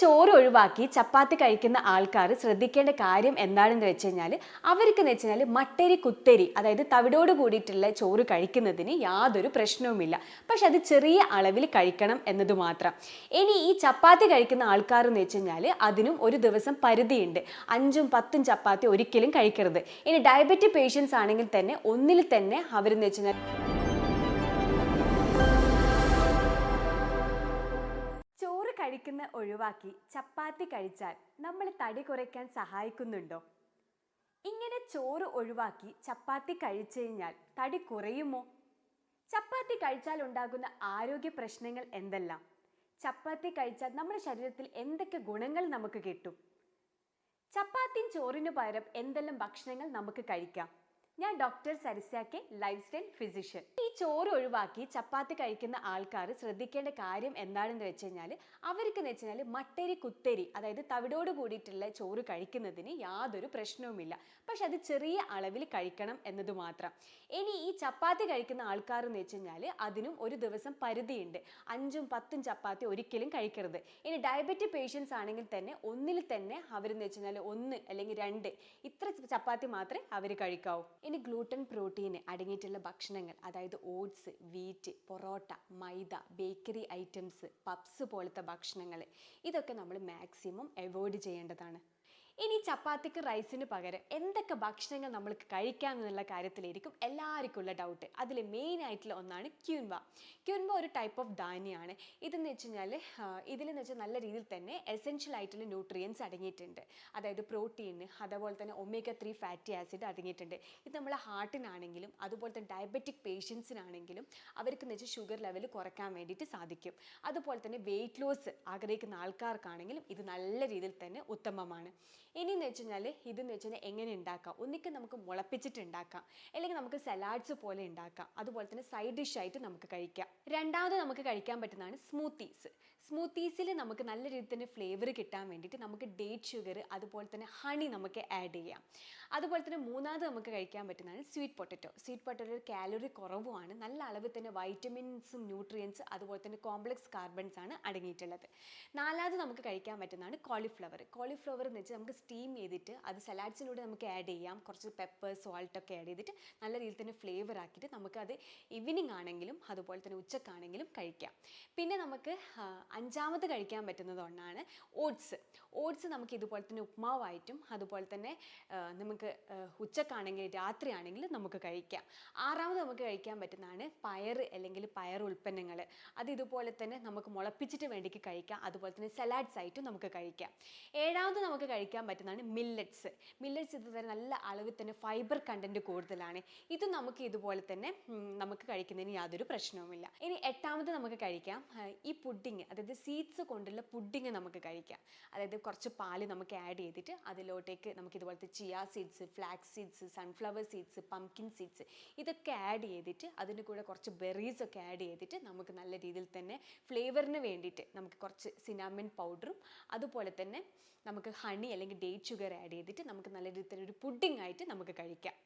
ചോറ് ഒഴിവാക്കി ചപ്പാത്തി കഴിക്കുന്ന ആൾക്കാർ ശ്രദ്ധിക്കേണ്ട കാര്യം എന്താണെന്ന് വെച്ച് കഴിഞ്ഞാൽ അവർക്ക് എന്ന് വെച്ച് കഴിഞ്ഞാൽ മട്ടരി കുത്തരി അതായത് തവിടോട് കൂടിയിട്ടുള്ള ചോറ് കഴിക്കുന്നതിന് യാതൊരു പ്രശ്നവുമില്ല. പക്ഷെ അത് ചെറിയ അളവിൽ കഴിക്കണം എന്നത് മാത്രം. ഇനി ഈ ചപ്പാത്തി കഴിക്കുന്ന ആൾക്കാർ എന്ന് വെച്ച് കഴിഞ്ഞാൽ അതിനും ഒരു ദിവസം പരിധിയുണ്ട്. അഞ്ചും പത്തും ചപ്പാത്തി ഒരിക്കലും കഴിക്കരുത്. ഇനി ഡയബറ്റിക് പേഷ്യൻസ് ആണെങ്കിൽ തന്നെ ഒന്നിൽ തന്നെ അവരെന്ന് വെച്ച് കഴിഞ്ഞാൽ കഴിക്കുന്ന ഒഴിവാക്കി ചപ്പാത്തി കഴിച്ചാൽ നമ്മൾ തടി കുറയ്ക്കാൻ സഹായിക്കുന്നുണ്ടോ? ഇങ്ങനെ ചോറ് ഒഴിവാക്കി ചപ്പാത്തി കഴിച്ചു കഴിഞ്ഞാൽ തടി കുറയുമോ? ചപ്പാത്തി കഴിച്ചാൽ ഉണ്ടാകുന്ന ആരോഗ്യ പ്രശ്നങ്ങൾ എന്തെല്ലാം? ചപ്പാത്തി കഴിച്ചാൽ നമ്മുടെ ശരീരത്തിൽ എന്തൊക്കെ ഗുണങ്ങൾ നമുക്ക് കിട്ടും? ചപ്പാത്തിയും ചോറിനു പകരം എന്തെല്ലാം ഭക്ഷണങ്ങൾ നമുക്ക് കഴിക്കാം? ഞാൻ ഡോക്ടർ സരസ്യാക്കെ ലൈഫ് സ്റ്റൈൽ ഫിസിഷ്യൻ ഈ ചോറ് ഒഴിവാക്കി ചപ്പാത്തി കഴിക്കുന്ന ആൾക്കാർ ശ്രദ്ധിക്കേണ്ട കാര്യം എന്താണെന്ന് വെച്ച് കഴിഞ്ഞാൽ അവർക്ക് എന്ന് വെച്ച് കഴിഞ്ഞാൽ മട്ടരി കുത്തരി അതായത് തവിടോട് കൂടിയിട്ടുള്ള ചോറ് കഴിക്കുന്നതിന് യാതൊരു പ്രശ്നവുമില്ല. പക്ഷെ അത് ചെറിയ അളവിൽ കഴിക്കണം എന്നത് മാത്രം. ഇനി ഈ ചപ്പാത്തി കഴിക്കുന്ന ആൾക്കാർ എന്ന് വെച്ച് കഴിഞ്ഞാൽ അതിനും ഒരു ദിവസം പരിധിയുണ്ട്. അഞ്ചും പത്തും ചപ്പാത്തി ഒരിക്കലും കഴിക്കരുത്. ഇനി ഡയബറ്റിക് പേഷ്യൻസ് ആണെങ്കിൽ തന്നെ ഒന്നിൽ തന്നെ അവരെന്ന് വെച്ച് കഴിഞ്ഞാൽ ഒന്ന് അല്ലെങ്കിൽ രണ്ട് ഇത്ര ചപ്പാത്തി മാത്രമേ അവർ കഴിക്കാവൂ. ഇനി ഗ്ലൂട്ടൻ പ്രോട്ടീൻ അടങ്ങിയിട്ടുള്ള ഭക്ഷണങ്ങൾ അതായത് oats wheat parotta maida bakery items puffs പോലത്തെ ഭക്ഷണങ്ങൾ ഇതൊക്കെ നമ്മൾ മാക്സിമം അവോയ്ഡ് ചെയ്യേണ്ടതാണ്. ഇനി ചപ്പാത്തിക്ക് റൈസിന് പകരം എന്തൊക്കെ ഭക്ഷണങ്ങൾ നമ്മൾക്ക് കഴിക്കാം എന്നുള്ള കാര്യത്തിലായിരിക്കും എല്ലാവർക്കും ഉള്ള ഡൗട്ട് അതിൽ മെയിൻ ആയിട്ടുള്ള ഒന്നാണ് ക്യൂൻവ. ക്യൂൻവ ഒരു ടൈപ്പ് ഓഫ് ധാന്യമാണ്. ഇതെന്ന് വെച്ച് കഴിഞ്ഞാൽ ഇതിലെന്ന് വെച്ചാൽ നല്ല രീതിയിൽ തന്നെ എസെൻഷ്യൽ ആയിട്ടുള്ള ന്യൂട്രിയൻസ് അടങ്ങിയിട്ടുണ്ട്. അതായത് പ്രോട്ടീൻ അതുപോലെ തന്നെ ഒമേഗ ത്രീ ഫാറ്റി ആസിഡ് അടങ്ങിയിട്ടുണ്ട്. ഇത് നമ്മളെ ഹാർട്ടിനാണെങ്കിലും അതുപോലെ തന്നെ ഡയബറ്റിക് പേഷ്യൻസിനാണെങ്കിലും അവർക്ക് എന്ന് വെച്ചാൽ ഷുഗർ ലെവൽ കുറയ്ക്കാൻ വേണ്ടിയിട്ട് സാധിക്കും. അതുപോലെ തന്നെ വെയിറ്റ് ലോസ് ആഗ്രഹിക്കുന്ന ആൾക്കാർക്കാണെങ്കിലും ഇത് നല്ല രീതിയിൽ തന്നെ ഉത്തമമാണ്. ഇനി എന്ന് വെച്ച് ഇതെന്ന് വെച്ച് എങ്ങനെ ഉണ്ടാക്കാം? ഒന്നിക്കും നമുക്ക് മുളപ്പിച്ചിട്ട് ഉണ്ടാക്കാം അല്ലെങ്കിൽ നമുക്ക് സലാഡ്സ് പോലെ ഉണ്ടാക്കാം. അതുപോലെ തന്നെ സൈഡ് ഡിഷ് ആയിട്ട് നമുക്ക് കഴിക്കാം. രണ്ടാമത് നമുക്ക് കഴിക്കാൻ പറ്റുന്നതാണ് സ്മൂത്തീസ് സ്മൂത്തീസിൽ നമുക്ക് നല്ല രീതിയിൽ തന്നെ ഫ്ലേവർ കിട്ടാൻ വേണ്ടിയിട്ട് നമുക്ക് ഡേറ്റ് ഷുഗർ അതുപോലെ തന്നെ ഹണി നമുക്ക് ആഡ് ചെയ്യാം. അതുപോലെ തന്നെ മൂന്നാമത് നമുക്ക് കഴിക്കാൻ പറ്റുന്നതാണ് sweet potato sweet potato calorie കുറവുമാണ്. നല്ല അളവിൽ തന്നെ വൈറ്റമിൻസും ന്യൂട്രിയൻസ് അതുപോലെ തന്നെ കോംപ്ലക്സ് കാർബൺസ് ആണ് അടങ്ങിയിട്ടുള്ളത്. നാലാമത് നമുക്ക് കഴിക്കാൻ പറ്റുന്നതാണ് കോളിഫ്ലവർ കോളിഫ്ലവർ എന്ന് വെച്ചാൽ നമുക്ക് സ്റ്റീം ചെയ്തിട്ട് അത് സലാഡ്സിലൂടെ നമുക്ക് ആഡ് ചെയ്യാം. കുറച്ച് പെപ്പർ സോൾട്ടൊക്കെ ആഡ് ചെയ്തിട്ട് നല്ല രീതിയിൽ തന്നെ ഫ്ലേവർ ആക്കിയിട്ട് നമുക്കത് ഈവനിങ് ആണെങ്കിലും അതുപോലെ തന്നെ ഉച്ചക്കാണെങ്കിലും കഴിക്കാം. പിന്നെ നമുക്ക് അഞ്ചാമത് കഴിക്കാൻ പറ്റുന്നത് ഒന്നാണ് ഓട്സ് ഓട്സ് നമുക്ക് ഇതുപോലെ തന്നെ ഉപ്മാവായിട്ടും അതുപോലെ തന്നെ നമുക്ക് ഉച്ചക്കാണെങ്കിൽ രാത്രിയാണെങ്കിൽ നമുക്ക് കഴിക്കാം. ആറാമത് നമുക്ക് കഴിക്കാൻ പറ്റുന്നതാണ് പയർ അല്ലെങ്കിൽ പയർ ഉൽപ്പന്നങ്ങൾ. അത് ഇതുപോലെ തന്നെ നമുക്ക് മുളപ്പിച്ചിട്ട് വേണ്ടിക്ക് കഴിക്കാം. അതുപോലെ തന്നെ സലാഡ്സ് ആയിട്ടും നമുക്ക് കഴിക്കാം. ഏഴാമത് നമുക്ക് കഴിക്കാൻ പറ്റുന്നതാണ് മില്ലറ്റ്സ് മില്ലറ്റ്സ് ഇത് തന്നെ നല്ല അളവിൽ തന്നെ ഫൈബർ കണ്ടന്റ് കൂടുതലാണ്. ഇത് നമുക്ക് ഇതുപോലെ തന്നെ നമുക്ക് കഴിക്കുന്നതിന് യാതൊരു പ്രശ്നവുമില്ല. ഇനി എട്ടാമത് നമുക്ക് കഴിക്കാം. ഈ പുഡിങ് അതായത് സീഡ്സ് കൊണ്ടുള്ള പുഡിങ് നമുക്ക് കഴിക്കാം. അതായത് കുറച്ച് പാൽ നമുക്ക് ആഡ് ചെയ്തിട്ട് അതിലോട്ടേക്ക് നമുക്ക് ഇതുപോലത്തെ chia seeds flax seeds sunflower seeds pumpkin seeds ഇതൊക്കെ ആഡ് ചെയ്തിട്ട് അതിന്റെ കൂടെ കുറച്ച് ബെറീസ് ഒക്കെ ആഡ് ചെയ്തിട്ട് നമുക്ക് നല്ല രീതിയിൽ തന്നെ ഫ്ലേവറിന് വേണ്ടിയിട്ട് നമുക്ക് കുറച്ച് സിനാമിൻ പൗഡറും അതുപോലെ തന്നെ നമുക്ക് ഹണി അല്ലെങ്കിൽ ഡേറ്റ് ഷുഗർ ആഡ് ചെയ്തിട്ട് നമുക്ക് നല്ല രീതിയിൽ ഒരു പുഡിംഗ് ആയിട്ട് നമുക്ക് കഴിക്കാം.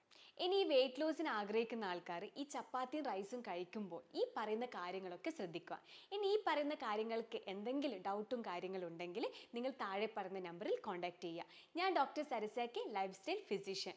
ഇനി ഈ വെയിറ്റ് ലോസിന് ആഗ്രഹിക്കുന്ന ആൾക്കാർ ഈ ചപ്പാത്തിയും റൈസും കഴിക്കുമ്പോൾ ഈ പറയുന്ന കാര്യങ്ങളൊക്കെ ശ്രദ്ധിക്കുക. ഇനി ഈ പറയുന്ന കാര്യങ്ങൾക്ക് എന്തെങ്കിലും ഡൗട്ടും കാര്യങ്ങളും ഉണ്ടെങ്കിൽ നിങ്ങൾ താഴെ പറയുന്ന നമ്പറിൽ കോൺടാക്ട് ചെയ്യുക. ഞാൻ ഡോക്ടർ സരസാക്കി ലൈഫ് സ്റ്റൈൽ ഫിസിഷ്യൻ